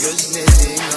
gözlerim